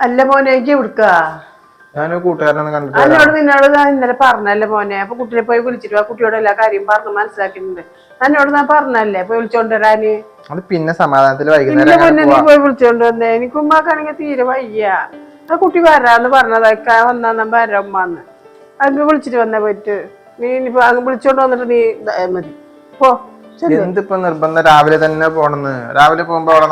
അല്ല മോനെ എനിക്ക് എവിടുക്ക? ഞാൻ കൂട്ടുകാരനെ കണ്ടിട്ട് എന്നോട് നിന്നോട് ഞാൻ ഇന്നലെ പറഞ്ഞല്ലേ മോനെ അപ്പൊ കുട്ടിയെ പോയി വിളിച്ചിട്ട് ആ കുട്ടിയോട് എല്ലാ കാര്യം പറഞ്ഞ് മനസ്സിലാക്കിയിട്ടുണ്ട്. എന്നോട് ഞാൻ പറഞ്ഞല്ലേ പോയി വിളിച്ചോണ്ട് വരാന് അത് പിന്നെ സമാധാനത്തിൽ ഇല്ല മോനെ നീ പോയി വിളിച്ചോണ്ട് വന്നേ എനിക്ക് ഉമ്മാക്കാണെങ്കിൽ തീരെ വയ്യ. ആ കുട്ടി വരാന്ന് പറഞ്ഞതൊക്കെ വന്നാ വരാം ഉമ്മാന്ന്. അങ്ങ് വിളിച്ചിട്ട് വന്നേ പോയിട്ട്. നീ ഇനിയിപ്പോ അങ്ങ് വിളിച്ചോണ്ട് വന്നിട്ട് നീ മതി. പോ. എന്തിപ്പോ നിർബന്ധം? രാവിലെ തന്നെ പോണെന്ന്. രാവിലെ പോകുമ്പോ അവിടെ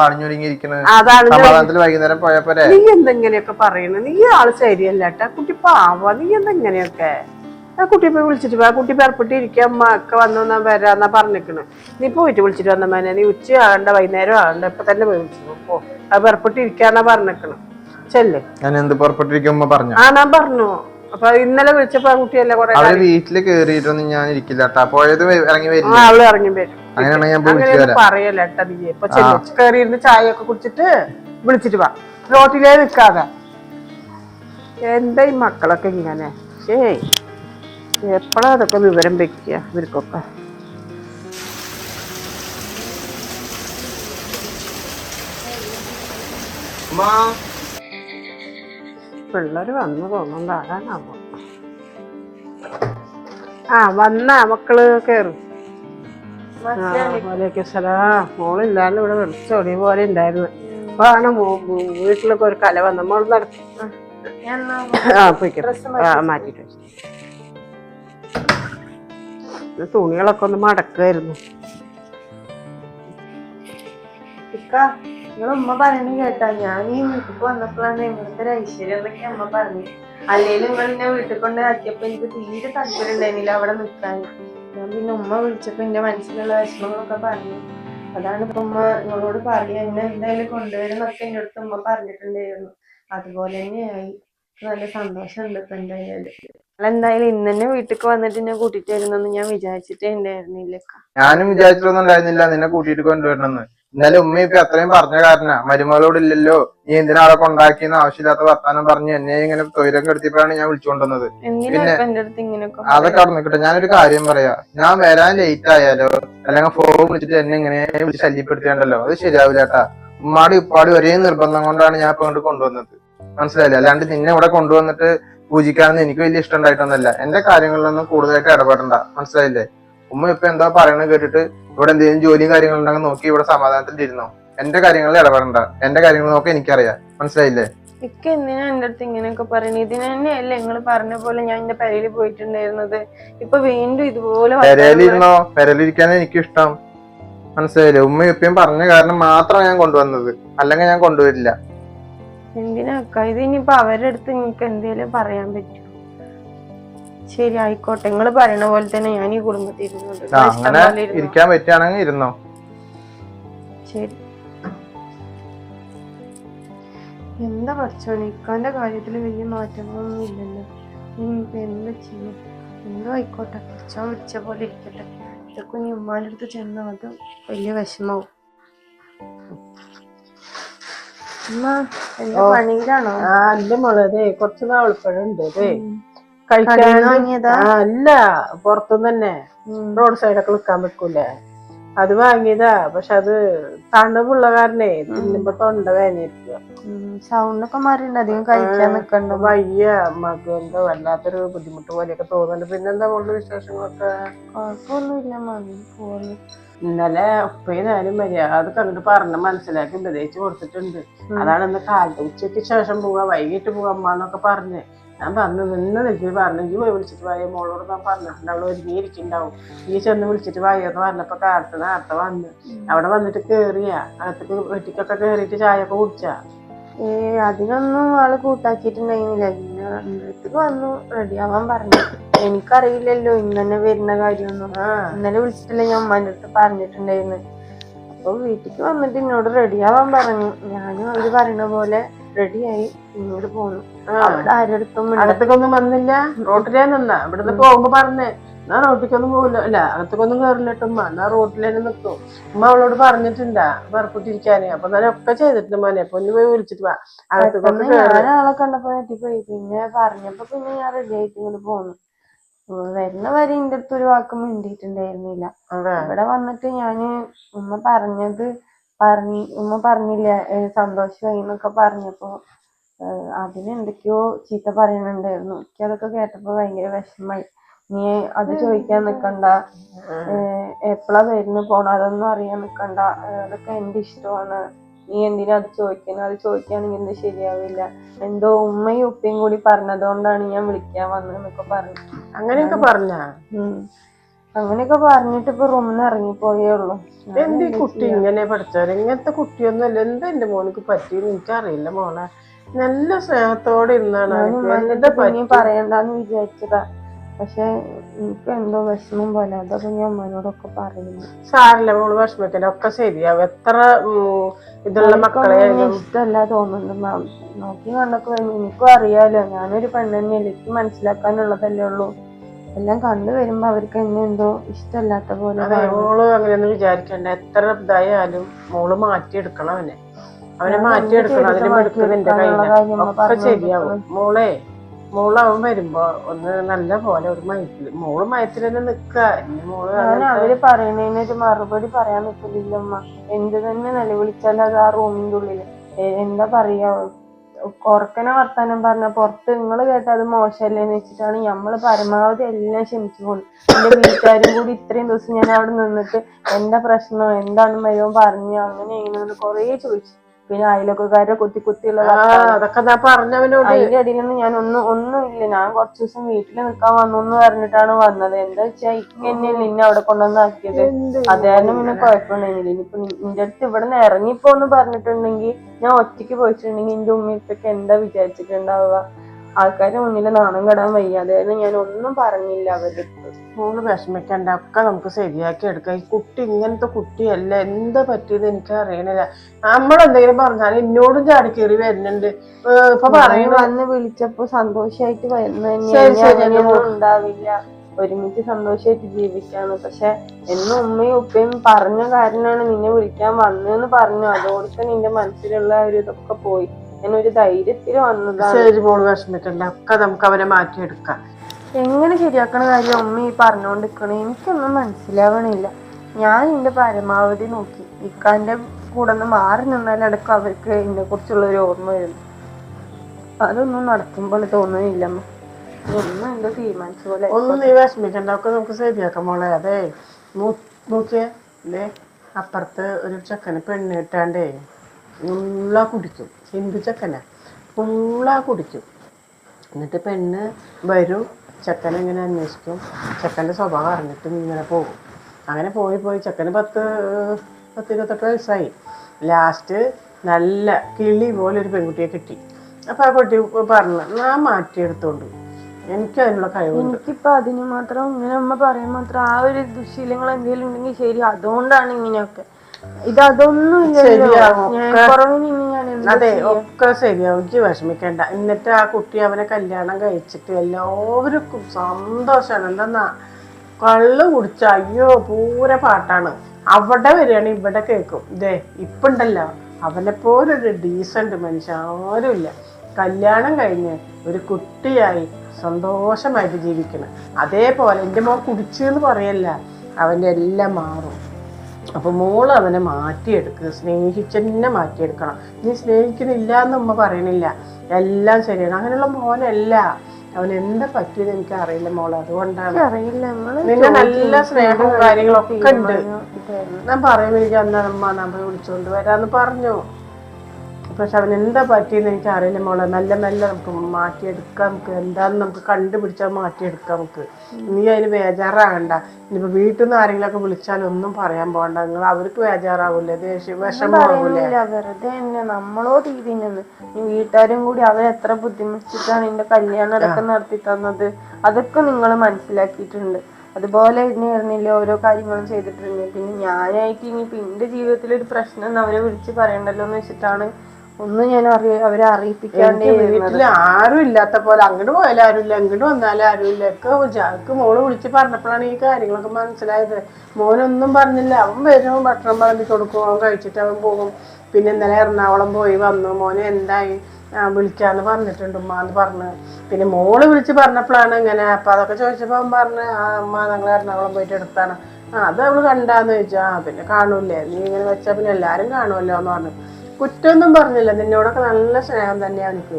ഞാൻ- സമാധാനത്തിൽ വൈകുന്നേരം പോയപ്പോരെ നീ എന്തെങ്ങനെയൊക്കെ പറയണ? നീ ആൾ ശരിയല്ല കേട്ടാ. കുട്ടി പാവ. നീ എന്തെങ്ങനെയൊക്കെ? ആ കുട്ടിയെ പോയി വിളിച്ചിട്ട് പോ. ആ കുട്ടി പെറപ്പെട്ട് ഇരിക്കുക അമ്മ ഒക്കെ വന്നു വരാന്നാ പറഞ്ഞിക്കണ്. നീ പോയിട്ട് വിളിച്ചിട്ട് വന്ന മേനെ നീ ഉച്ച ആകണ്ട വൈകുന്നേരം ആകണ്ട ഇപ്പൊ തന്നെ പോയി വിളിച്ചു പോ. ആ പെറപ്പെട്ട് ഇരിക്കാന്നാ പറഞ്ഞിക്കണ്. ചെല്ലേ. ഞാൻ എന്ത് പുറപ്പെട്ടിരിക്കുമ്പോ പറഞ്ഞു? ആ ഞാൻ പറഞ്ഞു. അപ്പൊ ഇന്നലെ വിളിച്ചപ്പോ ആ കുട്ടിയല്ലേ കൊറേ അവർ വീട്ടിൽ കേറിയിട്ടൊന്നും ഞാൻ ഇരിക്കില്ല കേട്ടാ പോയത് ഇറങ്ങി വരില്ല? അവൾ ഇറങ്ങി വരും. അങ്ങനെയാണെങ്കിൽ ഞാൻ പോയി വിളിച്ചു അങ്ങനെയൊന്നും വരാം. പറയല്ല ഏട്ടാ നീ. ഇപ്പൊ ചെല്ലു കയറി ചായ ഒക്കെ കുടിച്ചിട്ട് വിളിച്ചിട്ട് വാ. റോട്ടിലേ നിൽക്കാതെ എന്താ ഈ മക്കളൊക്കെ ഇങ്ങനെ? ഏയ് എപ്പോഴാ അതൊക്കെ വിവരം വെക്കുക ഇവർക്കൊക്കെ? പിള്ളേര് വന്നു തോന്നുന്നുണ്ട്. ആരാണാവോ ആ വന്ന മക്കൾ കേറും. വലൈക്കും സലാം മോളില്ലാണ്ട് ഇവിടെ വെളിച്ചോടി പോലെ ഉണ്ടായിരുന്നു. അപ്പൊ ആണ് വീട്ടിലൊക്കെ ഒരു കല വന്ന മോൾ നടത്തി ആ പോയിക്കാം. ആ മാറ്റിട്ട് തുണികളൊക്കെ ഒന്ന് മടക്കായിരുന്നു. നിങ്ങളെ ഉമ്മ പറയണ കേട്ടാ. ഞാൻ ഈ വീട്ടിൽ വന്നപ്പോഴാണ് ഇവിടുത്തെ ഐശ്വര്യം എന്നൊക്കെ അമ്മ പറഞ്ഞു അല്ലെങ്കിലും നിങ്ങൾ എന്നെ വീട്ടിൽ കൊണ്ട് ആക്കിയപ്പോ എനിക്ക് തീരെ താല്പര്യം ഉണ്ടായിരുന്നില്ല അവിടെ നിൽക്കാൻ. ഞാൻ പിന്നെ ഉമ്മ വിളിച്ചപ്പോ എന്റെ മനസ്സിലുള്ള വിഷമങ്ങളൊക്കെ പറഞ്ഞു. അതാണ് ഇപ്പൊ ഉമ്മ നിങ്ങളോട് പറയുക എന്നെ എന്തായാലും കൊണ്ടുവരുന്നൊക്കെ എന്റെ അടുത്ത് ഉമ്മ പറഞ്ഞിട്ടുണ്ടായിരുന്നു. അതുപോലെ തന്നെയായി. നല്ല സന്തോഷമുണ്ട് ഇപ്പൊ എന്തായാലും. എന്തായാലും ഇന്ന് തന്നെ വീട്ടിലേക്ക് വന്നിട്ട് എന്നെ കൂട്ടിട്ട് വരുന്നെന്ന് ഞാൻ വിചാരിച്ചിട്ടേ ഉണ്ടായിരുന്നില്ല. ഞാനും വിചാരിച്ചിട്ടൊന്നും ഉണ്ടായിരുന്നില്ല. നിന്നെ കൂട്ടിയിട്ട് കൊണ്ടുവരണമെന്ന്. ഇന്നലെ ഉമ്മ ഇപ്പൊ അത്രയും പറഞ്ഞ കാരണ മരുമകളോട് ഇല്ലല്ലോ നീ എന്തിനാളൊക്കെ ഉണ്ടാക്കിയെന്ന് കൊണ്ടാക്കിയെന്ന് ആവശ്യമില്ലാത്ത വർത്താനം പറഞ്ഞ് എന്നെ ഇങ്ങനെ തൊയിരം കെടുത്തിയപ്പോഴാണ് ഞാൻ വിളിച്ചുകൊണ്ടുവന്നത്. പിന്നെ- അതൊക്കെ അവിടെ നിൽക്കട്ടെ ഞാനൊരു കാര്യം പറയാ. ഞാൻ വരാൻ ലേറ്റ് ആയാലോ അല്ലെങ്കിൽ ഫോൺ വിളിച്ചിട്ട് എന്നെ ഇങ്ങനെ വിളിച്ച് ശല്യപ്പെടുത്തിയാണ്ടല്ലോ അത് ശരിയാവില്ല കേട്ടാ. ഉമ്മാടി ഉപ്പാടി ഒരേ നിർബന്ധം കൊണ്ടാണ് ഞാൻ ഇപ്പൊ ഇങ്ങോട്ട് കൊണ്ടുവന്നത്. മനസ്സിലായില്ലേ? അല്ലാണ്ട് നിന്നെ ഇവിടെ കൊണ്ടുവന്നിട്ട് പൂജിക്കാനൊന്നും എനിക്ക് വലിയ ഇഷ്ടം ഉണ്ടായിട്ടൊന്നുമല്ല. എന്റെ കാര്യങ്ങളിലൊന്നും കൂടുതലായിട്ട് ഇടപെടണ്ട. മനസ്സിലായില്ലേ? ഉമ്മ ഇപ്പൊ എന്താ പറയണത് കേട്ടിട്ട് ഇവിടെ എന്തെങ്കിലും ജോലിയും കാര്യങ്ങളും ഉണ്ടെങ്കിൽ നോക്കി ഇവിടെ സമാധാനത്തിൽ ഇരുന്നോ എന്റെ കാര്യങ്ങളിൽ ഇടപെടണ്ട. എന്റെ കാര്യങ്ങൾ നോക്കി എനിക്കറിയാം. മനസ്സിലായില്ലേ? ഇക്ക എന്തിനാ എന്റെ അടുത്ത് ഇങ്ങനെയൊക്കെ പറയുന്നത് ഇതിന് തന്നെയല്ലേ നിങ്ങൾ പറഞ്ഞ പോലെ ഞാൻ എന്റെ പെരയിൽ പോയിട്ടുണ്ടായിരുന്നത്. ഇപ്പൊ വീണ്ടും ഇതുപോലെ പെരയിലിരുന്നോ? പെരയിലിരിക്കാൻ എനിക്കിഷ്ടം. മനസ്സിലായില്ലേ? ഉമ്മ ഇപ്പം പറഞ്ഞ കാരണം മാത്രമാണ് ഞാൻ കൊണ്ടുവന്നത്. അല്ലെങ്കിൽ ഞാൻ കൊണ്ടുവരില്ല. എന്തിനാ ഇത് ഇനിയിപ്പോ അവരുടെ അടുത്ത് നിങ്ങൾക്ക് എന്തേലും പറയാൻ പറ്റും? ശരി ആയിക്കോട്ടെ നിങ്ങൾ പറയണ പോലെ തന്നെ ഞാൻ ഈ കുടുംബത്തിൽ ഇരുന്നുണ്ട് അങ്ങനെ. ഇരിക്കാൻ പറ്റുകയാണെങ്കിൽ ഇരുന്നോ? ശരി. എന്താ പഠിച്ചോ ഇക്കാന്റെ കാര്യത്തിൽ വലിയ മാറ്റങ്ങളൊന്നും ഇല്ലല്ലോ. ഇനിയിപ്പോ എന്താ ചെയ്യും? എന്തോ ആയിക്കോട്ടെ. പഠിച്ചോ വിളിച്ച പോലെ ഇരിക്കട്ടെ. ഇതൊക്കെ ഇനി ഉമ്മാന്റെ അടുത്ത് ചെന്ന അത് വലിയ വിഷമാവും. ഉമ്മ എന്താ പണിയിലാണോ? ആ അല്ല മോളെ. അതെ കുറച്ച്. കഴിക്കാൻ അല്ല പുറത്തുനിന്ന് തന്നെ. റോഡ് സൈഡൊക്കെ നിൽക്കാൻ പറ്റൂലേ അത് വാങ്ങിയതാ. പക്ഷെ അത് തണുപ്പുള്ള കാരണേ തിന്നുമ്പോ തൊണ്ട വേനയിരിക്കുക. സൗണ്ടൊക്കെ മാറിണ്ട് അധികം കഴിക്കാൻ നിക്കണ്ട. വയ്യ. മക്ക എന്തോ വല്ലാത്തൊരു ബുദ്ധിമുട്ട് പോലെയൊക്കെ തോന്നുന്നുണ്ട്. പിന്നെന്താ കൊണ്ട് വിശേഷങ്ങളൊക്കെ? കുഴപ്പമൊന്നുമില്ല മതി. പോകുന്നു ഇന്നലെ ഉപ്പയും ഞാനും മര്യാദ കണ്ടിട്ട് പറഞ്ഞ് മനസ്സിലാക്കി ഉപദേശിച്ച് കൊടുത്തിട്ടുണ്ട്. അതാണ് ഇന്ന് കാലത്ത് ഉച്ചയ്ക്ക് ശേഷം പോവാ. വൈകിട്ട് പോവാ അമ്മ എന്നൊക്കെ പറഞ്ഞ്. ഞാൻ പറഞ്ഞു നിന്ന് നിൽക്കി പറഞ്ഞു ഈ പോയി വിളിച്ചിട്ട് വായ മോളോട് ഞാൻ പറഞ്ഞിട്ടുണ്ട് അവൾ ഒരുങ്ങിയിരിക്കുന്നുണ്ടാവും. നീ ചെന്ന് വിളിച്ചിട്ട് വായെന്ന് പറഞ്ഞപ്പോ കാലത്ത് നേരത്തെ വന്ന് അവിടെ വന്നിട്ട് കേറിയ അകത്തേക്ക് വെട്ടിക്കൊക്കെ കേറിയിട്ട് ചായ ഒക്കെ കുടിച്ചാ. ഏ അതിനൊന്നും ആൾ കൂട്ടാക്കിയിട്ടുണ്ടായിരുന്നില്ല. പിന്നെ അടുത്തേക്ക് വന്നു റെഡി ആവാൻ പറഞ്ഞു. എനിക്കറിയില്ലല്ലോ ഇന്ന് തന്നെ വരുന്ന കാര്യമൊന്നും. ആ. ഇന്നലെ വിളിച്ചിട്ടില്ല ഞാൻ ഉമ്മാന്റെ അടുത്ത് പറഞ്ഞിട്ടുണ്ടായിരുന്നു. അപ്പൊ വീട്ടിക്ക് വന്നിട്ട് എന്നോട് റെഡി ആവാൻ പറഞ്ഞു. ഞാനും അവർ പറയുന്ന പോലെ റെഡിയായി. ഇങ്ങോട്ട് പോന്നു ആ. അവിടെ ആരുടെ അടുത്തും അകത്തേക്കൊന്നും വന്നില്ല. റോട്ടിലേ നിന്നാ. ഇവിടുന്ന് പോകുമ്പോ പറഞ്ഞേ എന്നാ റോട്ടിക്കൊന്നും പോകില്ല അല്ല അകത്തേക്കൊന്നും കയറില്ല ഉമ്മ. എന്നാ തന്നെ നിൽക്കും ഉമ്മ അവളോട് പറഞ്ഞിട്ടുണ്ടാ പുറപ്പെട്ടിരിക്കാനേ അപ്പൊ ഞാൻ ഒക്കെ ചെയ്തിട്ടുണ്ട് മോനെ. പൊന്നു പോയി വിളിച്ചിട്ട് വാ. ഞാൻ ആളെ കണ്ടപ്പോ ഞെട്ടിപ്പോയി. പിന്നെ പറഞ്ഞപ്പോ പിന്നെ ഞാൻ റെഡി ആയിട്ട് ഇങ്ങോട്ട് പോന്നു. വരുന്ന വരെ എന്റെ അടുത്ത് ഒരു വാക്കും മിണ്ടിയിട്ടുണ്ടായിരുന്നില്ല. ഇവിടെ വന്നിട്ട് ഞാൻ ഉമ്മ പറഞ്ഞത് പറഞ്ഞ് ഉമ്മ പറഞ്ഞില്ല സന്തോഷമായി എന്നൊക്കെ പറഞ്ഞപ്പോ ഏഹ് അതിന് എന്തൊക്കെയോ ചീത്ത പറയുന്നുണ്ടായിരുന്നു എനിക്ക് അതൊക്കെ കേട്ടപ്പോ ഭയങ്കര വിഷമായി നീ അത് ചോദിക്കാൻ നിക്കണ്ട. എപ്പോഴാ വരുന്നു പോണ അതൊന്നും അറിയാൻ നിക്കണ്ട. ഏഹ് അതൊക്കെ എന്റെ ഇഷ്ടമാണ്. നീ എന്തിനാ അത് ചോദിക്കുന്നത് അത് ചോദിക്കുകയാണെങ്കിൽ എന്ത് ശരിയാവില്ല. എന്തോ ഉമ്മയും ഉപ്പയും കൂടി പറഞ്ഞതുകൊണ്ടാണ് ഞാൻ വിളിക്കാൻ വന്നതെന്നൊക്കെ പറഞ്ഞു. അങ്ങനെയൊക്കെ പറഞ്ഞ. അങ്ങനെയൊക്കെ പറഞ്ഞിട്ട് ഇപ്പൊ റൂമിൽ നിന്ന് ഇറങ്ങിപ്പോയേ ഉള്ളു. എന്ത് ഈ കുട്ടി ഇങ്ങനെ പഠിച്ചവര്? ഇങ്ങനത്തെ കുട്ടിയൊന്നുമല്ല. എന്താ എന്റെ മോനക്ക് പറ്റിയെന്ന് എനിക്കറിയില്ല മോളെ. നല്ല സ്നേഹത്തോടെ ഇരുന്നാണ് അവർക്ക് എന്താ പറയണ്ടെന്ന് വിചാരിച്ചതാ. പക്ഷെ എനിക്ക് എന്തോ വിഷമം പോലെ. അതൊക്കെ ഞാൻ അമ്മനോടൊക്കെ പറയുന്നു. സാറില്ല മോൾ വിഷമിക്കല ഒക്കെ ശരിയാവും. എത്ര ഉം, ഇതുള്ള മക്കളെ എനിക്കൊന്നും ഇഷ്ടമല്ല തോന്നുന്നു മാം. നോക്കി കണ്ടൊക്കെ വരുമ്പോ എനിക്കും അറിയാലോ. ഞാനൊരു പെണ്ണ് തന്നെയല്ലേ എനിക്ക് മനസ്സിലാക്കാനുള്ളതല്ലേ ഉള്ളൂ. എല്ലാം കണ്ടു വരുമ്പോ അവർക്ക് എന്നെ എന്തോ ഇഷ്ടമല്ലാത്ത പോലെ മോൾ അങ്ങനെയൊന്നും വിചാരിക്കണ്ട. എത്ര ഇതായാലും മോൾ മാറ്റിയെടുക്കണം അവനെ. അവനെ മാറ്റിയെടുക്കണം. അതിന് കയ്യില. ഒക്കെ ശരിയാവും. മോളെ മോൾ അവൻ വരുമ്പോ ഒന്ന് നല്ല പോലെ ഒരു മയത്തിൽ മോൾ മയത്തിൽ തന്നെ നിക്ക. മോൾ അവർ പറയുന്നതിനൊരു മറുപടി പറയാൻ നിൽക്കുന്നില്ലമ്മ എന്ത് തന്നെ നിലവിളിച്ചാലും അത് ആ റൂമിന്റെ ഉള്ളിൽ. എന്താ പറയാ കൊറക്കനെ വർത്താനം പറഞ്ഞ പുറത്ത് നിങ്ങൾ കേട്ട അത് മോശമല്ലേന്ന് വെച്ചിട്ടാണ് നമ്മൾ പരമാവധി എല്ലാം ക്ഷമിച്ചു പോകുന്നത് എന്റെ വീട്ടുകാരും കൂടി ഇത്രയും ദിവസം ഞാൻ അവിടെ നിന്നിട്ട് എന്താ പ്രശ്നം എന്താണ് മരുവൻ പറഞ്ഞു അങ്ങനെ ഇങ്ങനെ കൊറേ ചോദിച്ചു. പിന്നെ അയലൊക്കെക്കാരെ കുത്തി കുത്തിയുള്ള അതൊക്കെ ഞാൻ പറഞ്ഞവനോട്. അതിന്റെ അടിയിൽ നിന്ന് ഞാൻ ഒന്നും ഒന്നും ഇല്ല. ഞാൻ കുറച്ച് ദിവസം വീട്ടിൽ നിൽക്കാൻ വന്നു എന്ന് പറഞ്ഞിട്ടാണ് വന്നത്. എന്താ വെച്ചാ ഇങ്ങനെ നിന്നെ അവിടെ കൊണ്ടുവന്നാക്കിയത് ആക്കിയത്. അതായിരുന്നു പിന്നെ കുഴപ്പമുണ്ടായിരുന്നില്ല ഇനിയിപ്പൊ നിന്റെ അടുത്ത് ഇവിടെ നിന്ന് ഇറങ്ങിപ്പോന്ന് പറഞ്ഞിട്ടുണ്ടെങ്കിൽ ഞാൻ ഒറ്റയ്ക്ക് പോയിട്ടുണ്ടെങ്കിൽ എന്റെ ഉമ്മയിപ്പൊക്കെ എന്താ വിചാരിച്ചിട്ടുണ്ടാവുക? ആൾക്കാരുടെ മുന്നിൽ നാണം കെടാൻ വയ്യ. അതായത് ഞാൻ ഒന്നും പറഞ്ഞില്ല അവരുടെ മോൾ വിഷമിക്കണ്ട. ഒക്കെ നമുക്ക് ശരിയാക്കി എടുക്കാം. ഈ കുട്ടി ഇങ്ങനത്തെ കുട്ടിയല്ല? എന്താ പറ്റിയത് എനിക്ക് അറിയണില്ല. നമ്മളെന്തെങ്കിലും പറഞ്ഞാൽ എന്നോടും ചാടി കയറി വരുന്നുണ്ട്. ഇപ്പൊ പറയുന്നു വന്ന് വിളിച്ചപ്പോ സന്തോഷായിട്ട് വരുന്ന ഉണ്ടാവില്ല. ഒരുമിച്ച് സന്തോഷമായിട്ട് ജീവിക്കാന്ന്. പക്ഷെ എന്നും ഉമ്മയും ഉപ്പയും പറഞ്ഞ കാരണമാണ് നിന്നെ വിളിക്കാൻ വന്നതെന്ന് പറഞ്ഞു. അതോടൊക്കെ നിന്റെ മനസ്സിലുള്ള ഒരു ഇതൊക്കെ പോയി. ഞാൻ ഒരു ധൈര്യത്തിൽ വന്നതാണ്. ശരി മോൾ വിഷമിക്കണ്ട. ഒക്കെ നമുക്ക് അവരെ മാറ്റിയെടുക്കാം. എങ്ങനെ ശരിയാക്കണ കാര്യം ഉമ്മ ഈ പറഞ്ഞുകൊണ്ടിരിക്കണ എനിക്കൊന്നും മനസ്സിലാവണില്ല. ഞാൻ എന്റെ പരമാവധി നോക്കി. ഇക്കാന്റെ കൂടെ ഒന്ന് മാറി നിന്നാലടക്കം അവർക്ക് എന്നെ കുറിച്ചുള്ള ഒരു ഓർമ്മ വരുന്നു അതൊന്നും നടത്തുമ്പോൾ തോന്നുന്നില്ലമ്മ ഒന്നും എന്തോ തീരുമാനിച്ച പോലെ ഒന്നും നീ വിഷമിക്കണ്ട ഒക്കെ നമുക്ക് ശരിയാക്കാം മോളെ. അതെ നോക്കിയേ അപ്പുറത്ത് ഒരു ചെക്കന് പെണ്ണ് കിട്ടാണ്ടേ ഉള്ള കുടിക്കും. ഹിന്ദു ചെക്കനാ. ഫുള്ളാ കുടിക്കും. എന്നിട്ട് പെണ്ണ് വരും. ചെക്കനെ ഇങ്ങനെ അന്വേഷിക്കും. ചെക്കന്റെ സ്വഭാവം അറിഞ്ഞിട്ട് ഇങ്ങനെ പോകും. അങ്ങനെ പോയി പോയി ചെക്കന് പത്ത് പത്ത് ഇരുപത്തെട്ട് വയസ്സായി. ലാസ്റ്റ് നല്ല കിളി പോലെ ഒരു പെൺകുട്ടിയെ കിട്ടി. അപ്പം ആ കുട്ടി പറഞ്ഞു ഞാൻ മാറ്റിയെടുത്തോണ്ട് എനിക്ക് അതിനുള്ള കഴിവുണ്ട്. എനിക്കിപ്പോ അതിന് മാത്രം ഇങ്ങനെ അമ്മ പറയാൻ മാത്രം ആ ഒരു ദുശീലങ്ങൾ എന്തെങ്കിലും ഉണ്ടെങ്കിൽ ശരി അതുകൊണ്ടാണ് ഇങ്ങനെയൊക്കെ. ഇത് അതൊന്നും ഇല്ലല്ലോ. ശരിയാവും. ഞാൻ കുറവിന് ഇനി ഞാൻ എന്താ അതെ? ഒക്കെ ശരിയാവും എനിക്ക് വിഷമിക്കണ്ട. എന്നിട്ട് ആ കുട്ടി അവനെ കല്യാണം കഴിച്ചിട്ട് എല്ലാവർക്കും സന്തോഷമാണ് എന്തെന്നാ? കള്ള് കുടിച്ച. അയ്യോ പൂര പാട്ടാണ്. അവിടെ വരികയാണ് ഇവിടെ കേൾക്കും. ഇതേ ഇപ്പുണ്ടല്ലോ. അവനെ പോലൊരു ഡീസന്റ് മനുഷ്യൻ. ആരുമില്ല. കല്യാണം കഴിഞ്ഞ് ഒരു കുട്ടിയായി സന്തോഷമായിട്ട് ജീവിക്കണം. അതേപോലെ എന്റെ മോൻ കുടിച്ചു എന്ന് പറയല്ല. അവന്റെ എല്ലാം മാറും. അപ്പൊ മോൾ അവനെ മാറ്റിയെടുക്കുക സ്നേഹിച്ചെന്നെ മാറ്റിയെടുക്കണം. നീ സ്നേഹിക്കുന്നില്ല എന്ന് ഉമ്മ പറയണില്ല. എല്ലാം ശരിയാണ്. അങ്ങനെയുള്ള മോനല്ല. അവൻ എന്താ പറ്റിയത് എനിക്ക് അറിയില്ല മോളെ. അതുകൊണ്ടാണ്. നിന്നെ നല്ല സ്നേഹവും കാര്യങ്ങളൊക്കെ ഉണ്ട്. ഞാൻ പറയുമ്പോൾ എനിക്ക് അന്നാ അമ്മ നമ്മൾ വിളിച്ചുകൊണ്ട് വരാന്ന് പറഞ്ഞു. പക്ഷെ അവനെന്താ എന്താ പറ്റിയെന്ന് എനിക്ക് അറിയില്ല മോളെ. നല്ല നല്ല നമുക്ക് മാറ്റിയെടുക്കാം. നമുക്ക് എന്താണെന്ന് നമുക്ക് കണ്ടുപിടിച്ചാൽ മാറ്റിയെടുക്കാം നമുക്ക്. നീ അതിന് ബേജാറാകണ്ട. ഇനിയിപ്പോൾ വീട്ടിൽ നിന്ന് ആരെങ്കിലുമൊക്കെ വിളിച്ചാൽ ഒന്നും പറയാൻ പോകണ്ട. നിങ്ങൾ അവർക്ക് ബേജാറാവൂലേ? ദേഷ്യം വിഷമാവൂലേ വെറുതെ തന്നെ നമ്മളോ തീരി നിന്ന് ഈ വീട്ടുകാരും കൂടി അവരെ എത്ര ബുദ്ധിമുട്ടിച്ചിട്ടാണ് എന്റെ കല്യാണം അടക്കം നടത്തി തന്നത്? അതൊക്കെ നിങ്ങൾ മനസ്സിലാക്കിയിട്ടുണ്ട്. അതുപോലെ തന്നെയായിരുന്നില്ല ഓരോ കാര്യങ്ങളും ചെയ്തിട്ടുണ്ട്. പിന്നെ ഞാനായിട്ട് ഇനി എന്റെ ജീവിതത്തിൽ ഒരു പ്രശ്നം അവരെ വിളിച്ച് പറയണ്ടല്ലോ എന്ന് വെച്ചിട്ടാണ് ഒന്നും ഞാൻ അറിയ അവരെ അറിയിപ്പിക്കാണ്ടേ വീട്ടിൽ ആരും ഇല്ലാത്ത പോലെ അങ്ങോട്ട് പോയാലും ആരുമില്ല അങ്ങോട്ട് വന്നാലും ആരുമില്ല ഒക്കെ ജാക്ക് മോൾ വിളിച്ച് പറഞ്ഞപ്പോഴാണ് ഈ കാര്യങ്ങളൊക്കെ മനസ്സിലായത്. മോനൊന്നും പറഞ്ഞില്ല. അവൻ വരും ഭക്ഷണം പറഞ്ഞു കൊടുക്കും അവൻ കഴിച്ചിട്ട് അവൻ പോകും. പിന്നെ ഇന്നലെ എറണാകുളം പോയി വന്നു. മോനെ എന്തായി? വിളിക്കാന്ന് പറഞ്ഞിട്ടുണ്ട് ഉമ്മ എന്ന് പറഞ്ഞു. പിന്നെ മോൾ വിളിച്ച് പറഞ്ഞപ്പോഴാണ് ഇങ്ങനെ അപ്പൊ അതൊക്കെ ചോദിച്ചപ്പോ അവൻ പറഞ്ഞു ആ അമ്മ ഞങ്ങൾ എറണാകുളം പോയിട്ട് എടുത്താണ്. ആ അത് അവൾ കണ്ടാന്ന് ചോദിച്ചാ. ആ പിന്നെ കാണൂലേ നീ ഇങ്ങനെ വെച്ചാ പിന്നെ എല്ലാരും കാണുമല്ലോ എന്ന് പറഞ്ഞു. കുറ്റമൊന്നും പറഞ്ഞില്ല. നിന്നോടൊക്കെ നല്ല സ്നേഹം തന്നെയാണ് എനിക്ക്.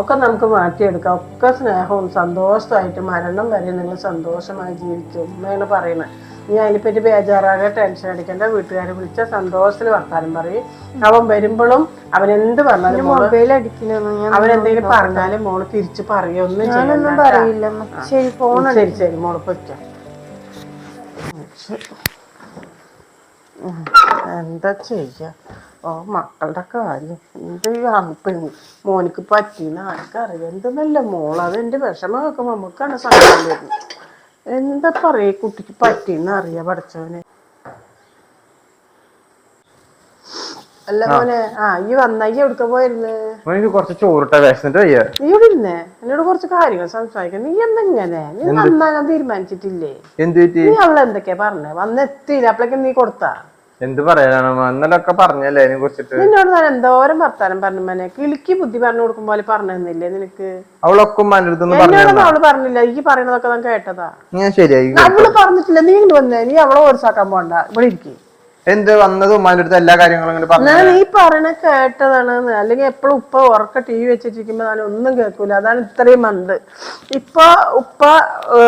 ഒക്കെ നമുക്ക് മാറ്റിയെടുക്കാം. ഒക്കെ സ്നേഹവും സന്തോഷമായിട്ട് മരണം വരെ നിങ്ങൾ സന്തോഷമായി ജീവിക്കും എന്നാണ് പറയുന്നത്. നീ അതിനെപ്പറ്റി ബേജാറാകെ ടെൻഷൻ അടിക്കേണ്ട. വീട്ടുകാരെ വിളിച്ച സന്തോഷത്തിൽ വർത്താനം പറയും. അവൻ വരുമ്പോഴും അവൻ എന്ത് പറഞ്ഞാലും മൊബൈൽ അവൻ എന്തെങ്കിലും പറഞ്ഞാലും മോൾ തിരിച്ച് പറയൊന്നും പറയില്ല. ശരി ഫോൺ ശരി ശരി മോൾ പൊയ്ക്കോ എന്താ ചെയ്യ? ഓ മക്കളുടെ കാര്യം. എന്ത് പെണ് മോനിക്ക് പറ്റിയെന്ന് ആർക്കറിയാം എന്തെന്നല്ല മോൾ അത് എന്റെ വിഷമം കേൾക്കുമ്പോൾ നമുക്കാണ് സങ്കടം വരുന്നത്. എന്താ പറയ കുട്ടിക്ക് പറ്റിയെന്ന് അറിയാ പഠിച്ചവനെ. അല്ല മോനെ ആ ഈ വന്ന ഈ എവിടുക്ക പോയിരുന്നേ? കുറച്ച് ചോറിട്ട വിശന്നിട്ട് വയ്യ നീ ഇവിടെ ഇരുന്നേ? എന്നോട് കുറച്ച് കാര്യങ്ങൾ സംസാരിക്കാം നീ എന്തെങ്ങനെ നീ നന്നാകാൻ തീരുമാനിച്ചിട്ടില്ലേ? നീ അവളെന്തൊക്കെയാ പറഞ്ഞേ? വന്നെത്തിയില്ല? അപ്പളേക്കും നീ കൊടുത്താ? എന്ത് പറയാനാണ്? ഇന്നലെ പറഞ്ഞല്ലേ അതിനെ കുറിച്ചിട്ട്? നിന്നോട് ഞാൻ എന്തോരം വർത്താനം പറഞ്ഞു മനെ. കിളിക്ക് ബുദ്ധി പറഞ്ഞു കൊടുക്കും പോലെ പറഞ്ഞു തന്നില്ലേ നിനക്ക്? അവളൊക്കെ ഉമ്മാന്റെ അടുത്തൊന്ന് അവൾ പറഞ്ഞില്ല. എനിക്ക് പറയണതൊക്കെ ഞാൻ കേട്ടതാ. ഞാൻ ശരിയായി അവൾ പറഞ്ഞിട്ടില്ല. നീ ഇങ്ങോട്ട് വന്നേ. നീ അവളെ ഓർസാക്കാൻ പോണ്ട. ഇവിടെ ഇരിക്കും. എന്ത് വന്നത് ഉമ്മാന്റെ അടുത്ത് എല്ലാ കാര്യങ്ങളും ഇങ്ങനെ പറഞ്ഞു ഞാൻ നീ പറയണ കേട്ടതാണ് അല്ലെങ്കിൽ എപ്പോഴും ഉപ്പ ഉറക്ക ടി വി വെച്ചിട്ടിരിക്കുമ്പോ ഞാൻ ഒന്നും കേൾക്കൂല. അതാണ് ഇത്രയും മന്ത്. ഇപ്പൊ ഉപ്പ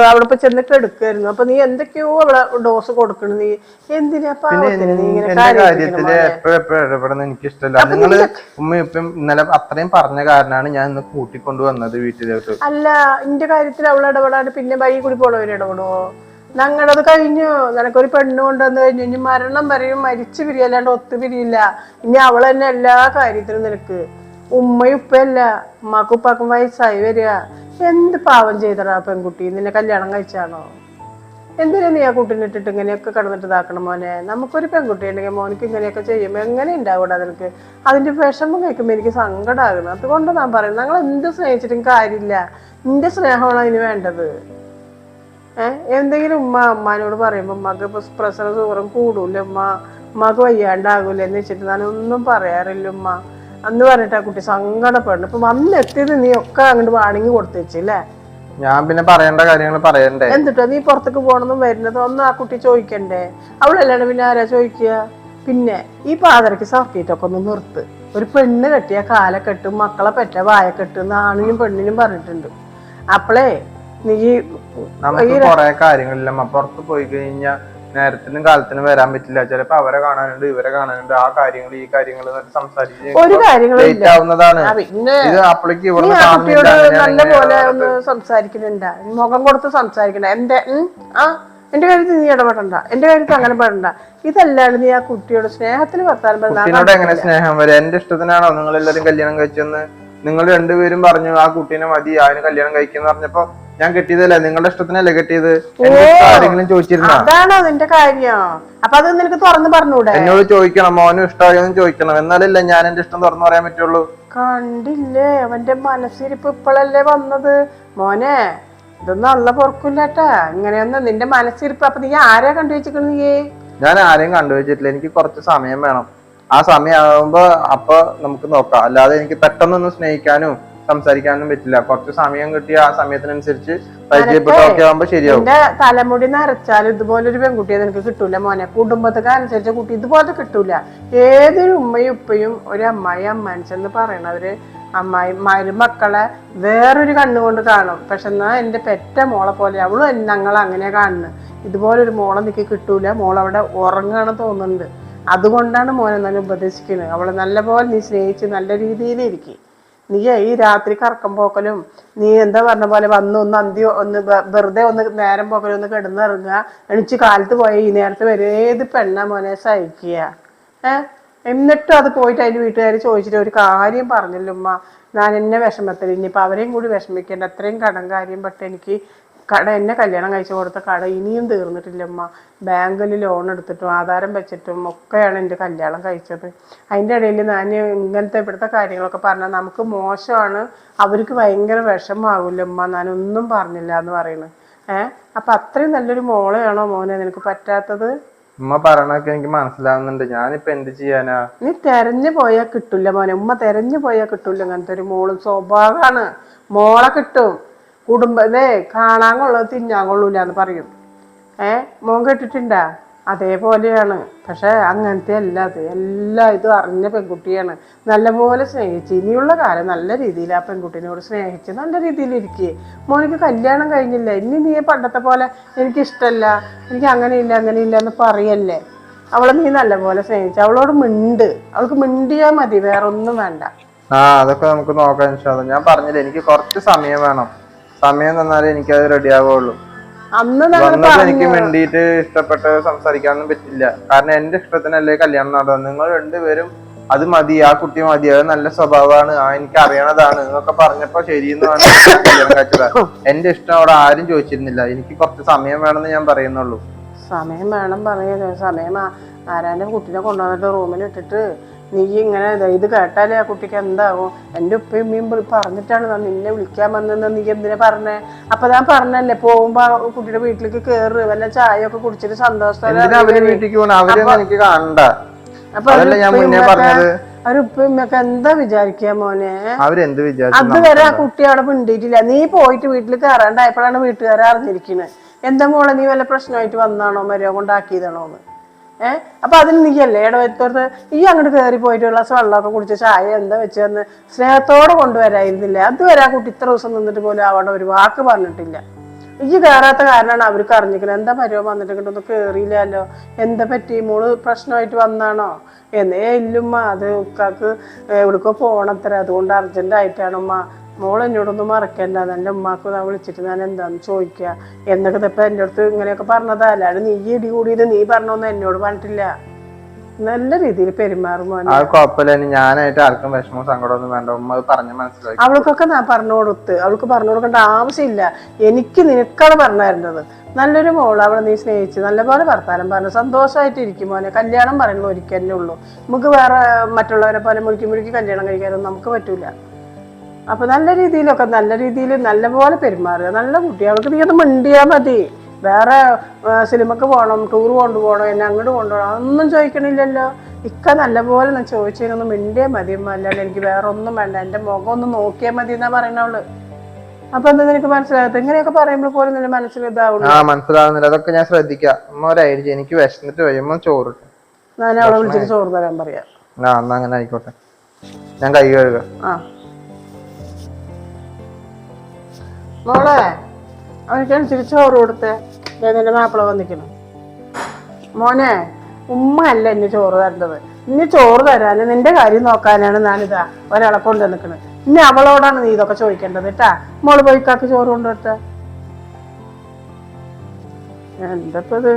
അവിടെ ഇപ്പൊ ചെന്നിട്ട് എടുക്കായിരുന്നു അപ്പൊ നീ എന്തൊക്കെയോ അവിടെ ഡോസ് കൊടുക്കണ. നീ എന്തിനാ എനിക്കിഷ്ടല്ല നീ ഇങ്ങനെ എന്റെ കാര്യത്തിൽ കാര്യത്തിൽ എപ്പോഴും എപ്പോഴും ഇടപെടുന്ന എനിക്ക് ഇഷ്ടമല്ല നിങ്ങൾ ഉമ്മ ഇപ്പം ഇന്നലെ അത്രയും പറഞ്ഞ കാരണമാണ് ഞാൻ ഇന്ന് കൂട്ടിക്കൊണ്ടു വന്നത് വീട്ടിലോട്ട് അല്ല എന്റെ കാര്യത്തിൽ അവളെ ഇടപെടാണ്ട് പിന്നെ വൈകി കൂടി പോണവര് ഇടപെടുവോ? ഞങ്ങളത് കഴിഞ്ഞു. നിനക്കൊരു പെണ്ണ് കൊണ്ടുവന്ന് കഴിഞ്ഞു. ഇനി മരണം വരെയും മരിച്ചു പിരിയല്ലാണ്ട് ഒത്തു പിരിയില്ല. ഇനി അവൾ തന്നെ എല്ലാ കാര്യത്തിലും നിനക്ക്. ഉമ്മയും ഉപ്പയല്ല ഉമ്മാക്കും ഉപ്പാക്കും വയസ്സായി വരിക. എന്ത് പാവം ചെയ്തടാ പെൺകുട്ടി? നിന്നെ കല്യാണം കഴിച്ചാണോ? എന്തിനാ നീ ആ കുട്ടീനെ ഇട്ടിട്ട് ഇങ്ങനെയൊക്കെ കിടന്നിട്ട് ഇതാക്കണം മോനെ? നമുക്കൊരു പെൺകുട്ടി ഉണ്ടെങ്കിൽ മോനിക്ക് ഇങ്ങനെയൊക്കെ ചെയ്യുമ്പോൾ എങ്ങനെ ഉണ്ടാവൂടാ നിനക്ക്? അതിന്റെ വിഷമം കേൾക്കുമ്പോൾ എനിക്ക് സങ്കടമാകണം അതുകൊണ്ട് ഞാൻ പറയുന്നത് ഞങ്ങൾ എന്ത് സ്നേഹിച്ചിട്ടും കാര്യമില്ല. നിന്റെ സ്നേഹമാണ് അതിന് വേണ്ടത്. എന്തെങ്കിലും ഉമ്മ അമ്മാനോട് പറയുമ്പോൾ ഉമ്മക്ക് പ്രസവ സുഖം കൂടൂല ഉമ്മ ഉമ്മക്ക് വയ്യാണ്ടാകൂല എന്ന് വെച്ചിട്ട് ഞാൻ ഒന്നും പറയാറില്ല ഉമ്മ. അന്ന് പറഞ്ഞിട്ട് ആ കുട്ടി സങ്കടപ്പെടുന്നു ഇപ്പൊ വന്നെത്തിയത് നീ ഒക്കെ അങ്ങോട്ട് വാണിങ്ങി കൊടുത്തു വെച്ചില്ലേ ഞാൻ പിന്നെ പറയേണ്ട കാര്യങ്ങൾ പറയണ്ടേ? എന്നിട്ടാ നീ പുറത്തേക്ക് പോകണമെന്നും വരുന്നത് ഒന്നും ആ കുട്ടി ചോദിക്കണ്ടേ? അവളല്ലാണ്ട് പിന്നെ ആരാ ചോദിക്കുക? പിന്നെ ഈ പാതരക്ക് സർക്കിട്ടൊക്കെ ഒന്ന് നിർത്ത്. ഒരു പെണ്ണ് കെട്ടിയ കാലക്കെട്ടും മക്കളെ പെറ്റ വായക്കെട്ടും ആണിനും പെണ്ണിനും പറഞ്ഞിട്ടുണ്ട്. അപ്പളേ നീ നമുക്ക് കൊറേ കാര്യങ്ങളില്ല. അപ്പുറത്ത് പോയി കഴിഞ്ഞാൽ നേരത്തിനും കാലത്തിനും വരാൻ പറ്റില്ല. ചിലപ്പോ അവരെ കാണാനുണ്ട് ഇവരെ കാണാനുണ്ട്. ആ കാര്യങ്ങൾ ഈ കാര്യങ്ങൾ സംസാരിച്ച് സംസാരിക്കുന്നുണ്ട. മുഖം കൊടുത്ത് സംസാരിക്കണ്ട. എന്റെ ആ എന്റെ കാര്യത്തിൽ നീ ഇടപെടണ്ട. എന്റെ കാര്യത്തിൽ അങ്ങനെ പെടണ്ട. ഇതല്ലാണ്ട് നീ ആ കുട്ടിയോട് സ്നേഹത്തിന് വർത്താനം പറഞ്ഞോട് എങ്ങനെ സ്നേഹം വരെ? എന്റെ ഇഷ്ടത്തിനാണോ നിങ്ങൾ എല്ലാരും കല്യാണം കഴിച്ചെന്ന്? നിങ്ങൾ രണ്ടുപേരും പറഞ്ഞു ആ കുട്ടീനെ മതി അതിന് കല്യാണം കഴിക്കുന്ന പറഞ്ഞപ്പോ ഞാൻ കെട്ടിയതല്ലേ? നിങ്ങളുടെ ഇഷ്ടത്തിനല്ലേ കെട്ടിയത്? ആരെങ്കിലും ചോദിച്ചിരുന്ന? അതാണോ നിന്റെ കാര്യം? അപ്പൊ അത് നിനക്ക് തുറന്നു പറഞ്ഞൂടെ? എന്നോട് ചോദിക്കണം മോനും ഇഷ്ടമായോന്ന് ചോദിക്കണം. എന്നാലല്ലേ ഞാൻ എന്റെ ഇഷ്ടം തുറന്നു പറയാൻ പറ്റുള്ളൂ? കണ്ടില്ലേ? അവന്റെ മനസ്സിരിപ്പ് ഇപ്പോഴല്ലേ വന്നത്? മോനെ ഇതൊന്നും അല്ല പൊറക്കില്ലാട്ടാ ഇങ്ങനെയൊന്നും നിന്റെ മനസ്സിരിപ്പ്. അപ്പൊ നീ ആരെയാ കണ്ടു വെച്ചിക്കണ നീ ഞാൻ ആരെയും കണ്ടുവച്ചിട്ടില്ല. എനിക്ക് കുറച്ച് സമയം വേണം. ആ സമയം ആവുമ്പോ അപ്പൊ നമുക്ക് നോക്കാം. അല്ലാതെ എനിക്ക് പെട്ടെന്നൊന്നും സ്നേഹിക്കാനും സംസാരിക്കാനും പറ്റില്ല. കുറച്ച് സമയം കിട്ടിയ ആ സമയത്തിനനുസരിച്ച് പരിചയപ്പെട്ടൊക്കെ ആവുമ്പോ ശരിയാവും. എന്റെ തലമുടി നരച്ചാലും ഇതുപോലൊരു പെൺകുട്ടിയെ നിനക്ക് കിട്ടൂല മോനെ. കുടുംബത്തൊക്കെ അനുസരിച്ച കുട്ടി ഇതുപോലെ കിട്ടൂല. ഏതൊരു ഉമ്മയും ഉപ്പയും ഒരു അമ്മായി അമ്മാനിച്ചെന്ന് പറയണവര് അമ്മായി മരുമക്കളെ വേറൊരു കണ്ണുകൊണ്ട് കാണും. പക്ഷെ എന്നാ എന്റെ പെറ്റ മോളെ പോലെ അവളും ഞങ്ങൾ അങ്ങനെ കാണുന്നത് ഇതുപോലൊരു മോളെ നിൽക്കി കിട്ടൂല. മോളവിടെ ഉറങ്ങാണ് തോന്നുന്നുണ്ട്. അതുകൊണ്ടാണ് മോനെ നല്ല ഉപദേശിക്കുന്നത് അവളെ നല്ലപോലെ നീ സ്നേഹിച്ച് നല്ല രീതിയിൽ ഇരിക്കും നീ ഈ രാത്രി കറക്കം പോക്കലും നീ എന്താ പറഞ്ഞ പോലെ വന്ന് ഒന്ന് അന്തി ഒന്ന് വെറുതെ ഒന്ന് നേരം പോക്കലും ഒന്ന് കിടന്നിറങ്ങുക എണിച്ച് കാലത്ത് പോയ ഈ നേരത്ത് വരെ ഏത് പെണ്ണ മോനെ സഹിക്കുക? ഏ? എന്നിട്ടും അത് പോയിട്ട് അതിന്റെ വീട്ടുകാർ ചോദിച്ചിട്ട് ഒരു കാര്യം പറഞ്ഞല്ലോ ഉമ്മ. ഞാൻ എന്നെ വിഷമത്തിൽ ഇനിയിപ്പോൾ അവരെയും കൂടി വിഷമിക്കേണ്ട അത്രയും കടം കാര്യം പെട്ട് എനിക്ക് കട എന്നെ കല്യാണം കഴിച്ചു കൊടുത്ത കട ഇനിയും തീർന്നിട്ടില്ലമ്മ ബാങ്കിൽ ലോൺ എടുത്തിട്ടും ആധാരം വെച്ചിട്ടും ഒക്കെയാണ് എന്റെ കല്യാണം കഴിച്ചത്. അതിന്റെ ഇടയിൽ ഞാൻ ഇങ്ങനത്തെ ഇവിടുത്തെ കാര്യങ്ങളൊക്കെ പറഞ്ഞാൽ നമുക്ക് മോശമാണ്. അവർക്ക് ഭയങ്കര വിഷമാവില്ല ഉമ്മ. ഞാനൊന്നും പറഞ്ഞില്ല എന്ന് പറയുന്നത്. ഏഹ് അപ്പം അത്രയും നല്ലൊരു മോളെയാണോ മോനെ? നിനക്ക് പറ്റാത്തത്? ഉമ്മ പറയണൊക്കെ എനിക്ക് മനസ്സിലാവുന്നുണ്ട്. ഞാനിപ്പോ എന്ത് ചെയ്യാനാ? നീ തെരഞ്ഞു പോയാൽ കിട്ടൂല മോനെ. ഉമ്മ തെരഞ്ഞു പോയാൽ കിട്ടൂല അങ്ങനത്തെ ഒരു മോളും സ്വഭാവമാണ് മോളെ കിട്ടും. കുടുംബ ഇതേ കാണാൻ കൊള്ളത് തിന്നാൻ കൊള്ളൂല എന്ന് പറയും. ഏ? മോൻ കേട്ടിട്ടുണ്ടാ? അതേപോലെയാണ്. പക്ഷെ അങ്ങനത്തെ അല്ല അത് എല്ലാ ഇതും അറിഞ്ഞ പെൺകുട്ടിയാണ്. നല്ലപോലെ സ്നേഹിച്ച് ഇനിയുള്ള കാലം നല്ല രീതിയിൽ ആ പെൺകുട്ടീനോട് സ്നേഹിച്ച് നല്ല രീതിയിൽ ഇരിക്കുക മോനിക്ക് കല്യാണം കഴിഞ്ഞില്ല? ഇനി നീ പണ്ടത്തെ പോലെ എനിക്ക് ഇഷ്ടമല്ല എനിക്ക് അങ്ങനെയില്ല അങ്ങനെയില്ല എന്ന് പറയല്ലേ? അവളെ നീ നല്ലപോലെ സ്നേഹിച്ച് അവളോട് മിണ്ട്. അവൾക്ക് മിണ്ടിയാൽ മതി വേറൊന്നും വേണ്ട. ആ അതൊക്കെ നമുക്ക് നോക്കാം ഞാൻ പറഞ്ഞില്ല എനിക്ക് കുറച്ച് സമയം വേണം. സമയം തന്നാലേ എനിക്കത് റെഡി ആവുള്ളൂ എനിക്ക് വേണ്ടിയിട്ട് ഇഷ്ടപ്പെട്ട് സംസാരിക്കാനൊന്നും പറ്റില്ല. കാരണം എന്റെ ഇഷ്ടത്തിനല്ലേ കല്യാണം നടന്നത്. നിങ്ങൾ രണ്ടുപേരും അത് മതി ആ കുട്ടി മതി അത് നല്ല സ്വഭാവമാണ് ആ എനിക്ക് അറിയണതാണ് എന്നൊക്കെ പറഞ്ഞപ്പോ ശരിയെന്ന് പറഞ്ഞ് ഞാൻ കല്യാണം കഴിച്ചതാ. എന്റെ ഇഷ്ടം അവിടെ ആരും ചോദിച്ചിരുന്നില്ല. എനിക്ക് കുറച്ച് സമയം വേണമെന്ന് ഞാൻ പറയുന്നുള്ളൂ. സമയം വേണം പറയുന്നത് സമയം ആരാന്റെ കുട്ടീനെ കൊണ്ടുവന്നിട്ട് റൂമിൽ ഇട്ടിട്ട് നീ ഇങ്ങനെ ഇത് കേട്ടാലേ ആ കുട്ടിക്ക് എന്താകും എന്റെ ഉപ്പയും ഉമ്മയും പറഞ്ഞിട്ടാണ് ഞാൻ നിന്നെ വിളിക്കാൻ വന്നെന്ന് നീ എന്തിനാ പറഞ്ഞേ? അപ്പൊ ഞാൻ പറഞ്ഞല്ലേ പോകുമ്പോ ആ കുട്ടിയുടെ വീട്ടിലേക്ക് കേറ് വല്ല ചായ ഒക്കെ കുടിച്ചിട്ട് സന്തോഷത്തോടെ എന്തിനാ അവർ വീട്ടിലേക്ക് പോകണം കാണണ്ട. അപ്പൊ അതല്ല ഞാൻ മുന്നേ പറഞ്ഞത്? അവർ ഉപ്പയും ഉമ്മയൊക്കെ എന്താ വിചാരിക്കുക മോനെ? അവരെന്ത് വിചാരിച്ചു? അതുവരെ ആ കുട്ടി അവിടെ മിണ്ടിയിട്ടില്ല. നീ പോയിട്ട് വീട്ടിൽ കയറാണ്ടായപ്പോഴാണ് വീട്ടുകാരെ അറിഞ്ഞിരിക്കുന്നത് എന്താ മോളെ നീ വല്ല പ്രശ്നമായിട്ട് വന്നാണോ മരോ കൊണ്ടാക്കിയതാണോ എന്ന്? ഏഹ് അപ്പൊ അതിന് നീയല്ലേ ഇടവത്തോർത്ത് ഈ അങ്ങോട്ട് കയറി പോയിട്ട് ഗ്ലാസ് വെള്ളമൊക്കെ കുടിച്ച് ചായ എന്താ വെച്ച് തന്ന് സ്നേഹത്തോടെ കൊണ്ടുവരായിരുന്നില്ല? അതുവരെ ആ കുട്ടി ഇത്ര ദിവസം നിന്നിട്ട് പോലും അവിടെ ഒരു വാക്ക് പറഞ്ഞിട്ടില്ല. ഈ കയറാത്ത കാരണമാണ് അവർക്ക് അറിഞ്ഞിരിക്കുന്നത് എന്താ മരോ വന്നിട്ട് ഇങ്ങോട്ടൊന്നും കയറിയില്ലല്ലോ എന്താ പറ്റി? മോൾ പ്രശ്നമായിട്ട് വന്നാണോ? എന്നേ ഇല്ലുമ്മ അത് ഉക്കാക്ക് എവിടേക്കോ പോണത്ര. അതുകൊണ്ട് അർജന്റ് ആയിട്ടാണ് ഉമ്മ മോൾ എന്നോടൊന്നും മറക്കല്ല നല്ല ഉമ്മാക്ക് താ വിളിച്ചിട്ട് ഞാൻ എന്താന്ന് ചോദിക്കുക എന്നൊക്കെ ഇപ്പം എന്റെ അടുത്ത് ഇങ്ങനെയൊക്കെ പറഞ്ഞതാ. അല്ലാതെ നീ ഇടി കൂടിയത് നീ പറഞ്ഞൊന്നും എന്നോട് പറഞ്ഞിട്ടില്ല. നല്ല രീതിയിൽ പെരുമാറും കുഴപ്പമില്ല. ഞാനായിട്ട് ആർക്കും വിഷമവും സങ്കടമൊന്നും വേണ്ട. ഉമ്മ പറഞ്ഞ് മനസ്സിലാക്കി. അവൾക്കൊക്കെ ഞാൻ പറഞ്ഞു കൊടുത്ത്. അവൾക്ക് പറഞ്ഞു കൊടുക്കേണ്ട ആവശ്യമില്ല. എനിക്ക് നിനക്കാണ് പറഞ്ഞു തരേണ്ടത്. നല്ലൊരു മോൾ അവളെ നീ സ്നേഹിച്ച് നല്ലപോലെ വർത്താനം പറഞ്ഞു. സന്തോഷമായിട്ട് ഇരിക്കും മോനെ. കല്യാണം പറയുന്നത് ഒരിക്കലേ ഉള്ളൂ. നമുക്ക് വേറെ മറ്റുള്ളവരെ പോലെ മുഴുക്കി മുഴുക്കി കല്യാണം കഴിക്കാനൊന്നും നമുക്ക് പറ്റൂല. അപ്പൊ നല്ല രീതിയിലൊക്കെ നല്ല രീതിയിൽ നല്ലപോലെ പെരുമാറുക. നല്ല കുട്ടി അവൾക്ക് നീ അത് മിണ്ടിയാൽ മതി. വേറെ സിനിമക്ക് പോകണം ടൂർ കൊണ്ടുപോകണം എന്നെ അങ്ങോട്ട് കൊണ്ടുപോകണം അതൊന്നും ചോദിക്കണില്ലല്ലോ. ഇക്ക നല്ലപോലെ ഞാൻ ചോദിച്ചതിനൊന്ന് മിണ്ടിയാൽ മതി. അല്ലാണ്ട് എനിക്ക് വേറെ ഒന്നും വേണ്ട എന്റെ മുഖം ഒന്ന് നോക്കിയാൽ മതി എന്നാ പറയണവൾ അപ്പൊ എന്താ നിനക്ക് മനസ്സിലാകത്ത് ഇങ്ങനെയൊക്കെ പറയുമ്പോൾ പോലും നിന്റെ മനസ്സിൽ ഇതാവുള്ളൂ ആ മനസ്സിലാവുന്നില്ല. അതൊക്കെ ഞാൻ ശ്രദ്ധിക്കാം. എനിക്ക് വിശന്നിട്ട് കഴിയുമ്പോൾ ചോറ് ഞാൻ അവളെ വിളിച്ചിട്ട് ചോറ് തരാൻ പറയാം. ആ എന്നാ അങ്ങനെ ആയിക്കോട്ടെ. ഞാൻ കൈ കഴുകാം. ആ. മോളെ അവനക്കനുസരിച്ച് ചോറ് കൊടുത്തേ? നിന്റെ മാപ്പിള വന്നിക്കണം മോനെ ഉമ്മ അല്ല എന്നെ ചോറ് തരേണ്ടത്. ഇനി ചോറ് തരാന് നിന്റെ കാര്യം നോക്കാനാണ് ഞാനിതാ ഒരാളെ കൊണ്ട് നിൽക്കുന്നത് ഇനി അവളോടാണ് നീ ഇതൊക്കെ ചോദിക്കേണ്ടത് കേട്ടാ? മോൾ പോയി കാക്ക് ചോറ് കൊണ്ടുവരട്ടെ? എന്താ ഇപ്പത്